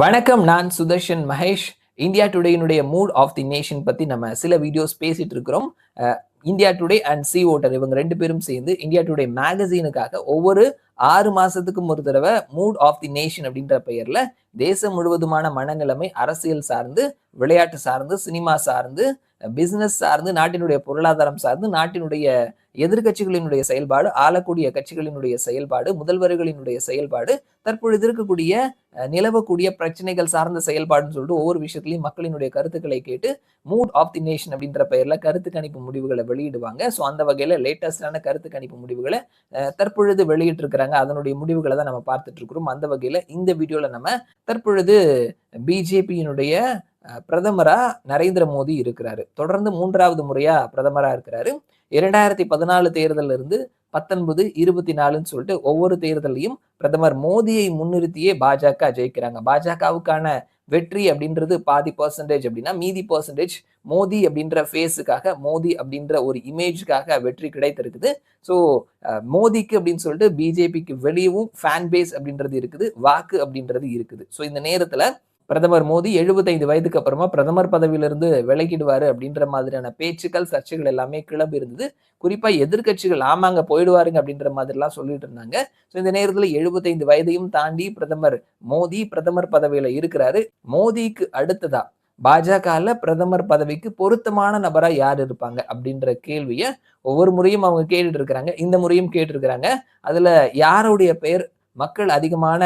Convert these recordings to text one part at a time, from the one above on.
வணக்கம் நான் சுதர்ஷன் மகேஷ். இந்தியா டுடேயினுடைய மூட் ஆஃப் தி நேஷன் பத்தி நம்ம சில வீடியோஸ் பேசிட்டு இருக்கிறோம். India today and C voter இவங்க ரெண்டு பேரும் சேர்ந்து இந்தியா டுடே மேகசீனுக்காக ஒவ்வொரு ஆறு மாசத்துக்கும் ஒரு தடவை மூட் ஆஃப் தி நேஷன் அப்படின்ற பெயர்ல தேசம் முழுவதுமான மனநிலைமை அரசியல் சார்ந்து விளையாட்டு சார்ந்து சினிமா சார்ந்து பிசினஸ் சார்ந்து நாட்டினுடைய பொருளாதாரம் சார்ந்து நாட்டினுடைய எதிர்க்கட்சிகளினுடைய செயல்பாடு ஆளக்கூடிய கட்சிகளினுடைய செயல்பாடு முதல்வர்களினுடைய செயல்பாடு தற்பொழுது இருக்கக்கூடிய நிலவக்கூடிய பிரச்சனைகள் சார்ந்த செயல்பாடுன்னு சொல்லிட்டு ஒவ்வொரு விஷயத்துலையும் மக்களினுடைய கருத்துக்களை கேட்டு மூட் ஆஃப் தி நேஷன் அப்படின்ற பெயர்ல கருத்து கணிப்பு முடிவுகளை வெளியிடுவாங்க. ஸோ அந்த வகையில லேட்டஸ்டான கருத்து கணிப்பு முடிவுகளை தற்பொழுது வெளியிட்டு இருக்கிறாங்க அதனுடைய முடிவுகளை தான் நம்ம பார்த்துட்டு இருக்கிறோம். அந்த வகையில இந்த வீடியோல நம்ம தற்பொழுது பிஜேபியினுடைய பிரதமராக நரேந்திர மோடி இருக்கிறாரு. தொடர்ந்து மூன்றாவது முறையாக பிரதமராக இருக்கிறாரு. இரண்டாயிரத்தி பதினாலு தேர்தலில் இருந்து பத்தொன்பது இருபத்தி நாலுன்னு சொல்லிட்டு ஒவ்வொரு தேர்தலையும் பிரதமர் மோடியை முன்னிறுத்தியே பாஜக ஜெயிக்கிறாங்க. பாஜகவுக்கான வெற்றி அப்படின்றது பாதி பர்சன்டேஜ் அப்படின்னா மீதி பர்சன்டேஜ் மோதி அப்படின்ற ஃபேஸுக்காக மோதி அப்படின்ற ஒரு இமேஜுக்காக வெற்றி கிடைத்திருக்குது. ஸோ மோதிக்கு அப்படின்னு சொல்லிட்டு பிஜேபிக்கு வெளியவும் ஃபேன் பேஸ் அப்படின்றது இருக்குது வாக்கு அப்படின்றது இருக்குது. ஸோ இந்த நேரத்தில் பிரதமர் மோடி எழுபத்தைந்து வயதுக்கு அப்புறமா பிரதமர் பதவியிலிருந்து விலகிடுவாரு அப்படின்ற மாதிரியான பேச்சுக்கள் சர்ச்சைகள் எல்லாமே கிளம்பி இருந்தது. குறிப்பா எதிர்க்கட்சிகள் ஆமாங்க போயிடுவாருங்க அப்படின்ற மாதிரிலாம் சொல்லிட்டு இருந்தாங்க. ஸோ இந்த நேரத்துல எழுபத்தைந்து வயதையும் தாண்டி பிரதமர் மோடி பிரதமர் பதவியில இருக்கிறாரு. மோடிக்கு அடுத்ததா பாஜகல பிரதமர் பதவிக்கு பொருத்தமான நபரா யார் இருப்பாங்க அப்படின்ற கேள்வியை ஒவ்வொரு முறையும் அவங்க கேட்டுட்டு இருக்கிறாங்க. இந்த முறையும் கேட்டிருக்கிறாங்க அதுல யாருடைய பெயர் மக்கள் அதிகமான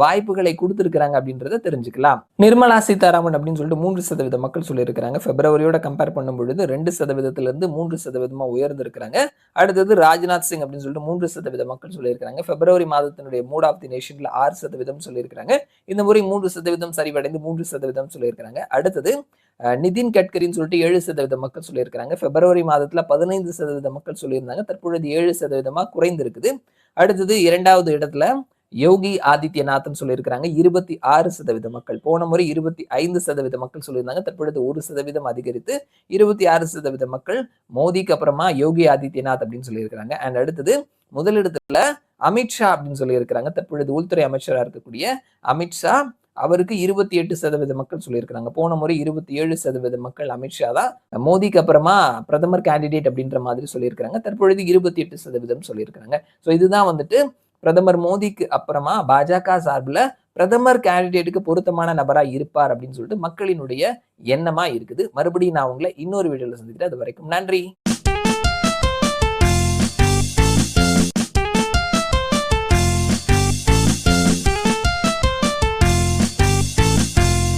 வாய்ப்புகளை கொடுத்துருக்குறாங்க அப்படின்றத தெரிஞ்சுக்கலாம். நிர்மலா சீதாராமன் அப்படின்னு சொல்லிட்டு மூன்று சதவீத மக்கள் சொல்லியிருக்கிறாங்க. பிப்ரவரியோட கம்பேர் பண்ணும் பொழுது ரெண்டு சதவீதத்திலிருந்து மூன்று சதவீதமா உயர்ந்திருக்கிறாங்க. அடுத்தது ராஜ்நாத் சிங் அப்படின்னு சொல்லிட்டு மூன்று சதவீத மக்கள் சொல்லியிருக்கிறாங்க. பிப்ரவரி மாதத்தினுடைய மூட் ஆஃப் தி நேஷன்ல ஆறு சதவீதம் சொல்லியிருக்கிறாங்க. இந்த முறை மூன்று சதவீதம் சரிவடைந்து மூன்று சதவீதம் சொல்லியிருக்கிறாங்க. அடுத்தது நிதின் கட்கரின்னு சொல்லிட்டு ஏழு சதவீத மக்கள் சொல்லியிருக்கிறாங்க. பிப்ரவரி மாதத்துல பதினைந்து சதவீத மக்கள் சொல்லியிருந்தாங்க. தற்பொழுது ஏழு சதவீதமா குறைந்திருக்குது. அடுத்தது இரண்டாவது இடத்துல யோகி ஆதித்யநாத்னு சொல்லியிருக்கிறாங்க இருபத்தி ஆறு சதவீத மக்கள். போன முறை இருபத்தி ஐந்து சதவீத மக்கள் சொல்லியிருந்தாங்க தற்பொழுது ஒரு சதவீதம் அதிகரித்து இருபத்தி ஆறு சதவீத மக்கள் மோடிக்கு அப்புறமா யோகி ஆதித்யநாத் அப்படின்னு சொல்லியிருக்கிறாங்க. அண்ட் அடுத்தது முதலிடத்துல அமித்ஷா அப்படின்னு சொல்லியிருக்கிறாங்க. தற்பொழுது உள்துறை அமைச்சராக இருக்கக்கூடிய அமித்ஷா அவருக்கு இருபத்தி எட்டு சதவீத மக்கள் சொல்லியிருக்கிறாங்க. போன முறை இருபத்தி ஏழு சதவீத மக்கள் அமித்ஷா தான் மோடிக்கு அப்புறமா பிரதமர் கேண்டிடேட் அப்படின்ற மாதிரி சொல்லியிருக்கிறாங்க. தற்பொழுது இருபத்தி எட்டு சதவீதம் சொல்லியிருக்கிறாங்க. ஸோ இதுதான் வந்துட்டு பிரதமர் மோடிக்கு அப்புறமா பாஜக சார்பில் பிரதமர் கேண்டிடேட்டுக்கு பொருத்தமான நபராக இருப்பார் அப்படின்னு சொல்லிட்டு மக்களினுடைய எண்ணமா இருக்குது. மறுபடியும் நான் உங்களை இன்னொரு வீடியோவில் சந்திக்கிறேன். அது வரைக்கும் நன்றி.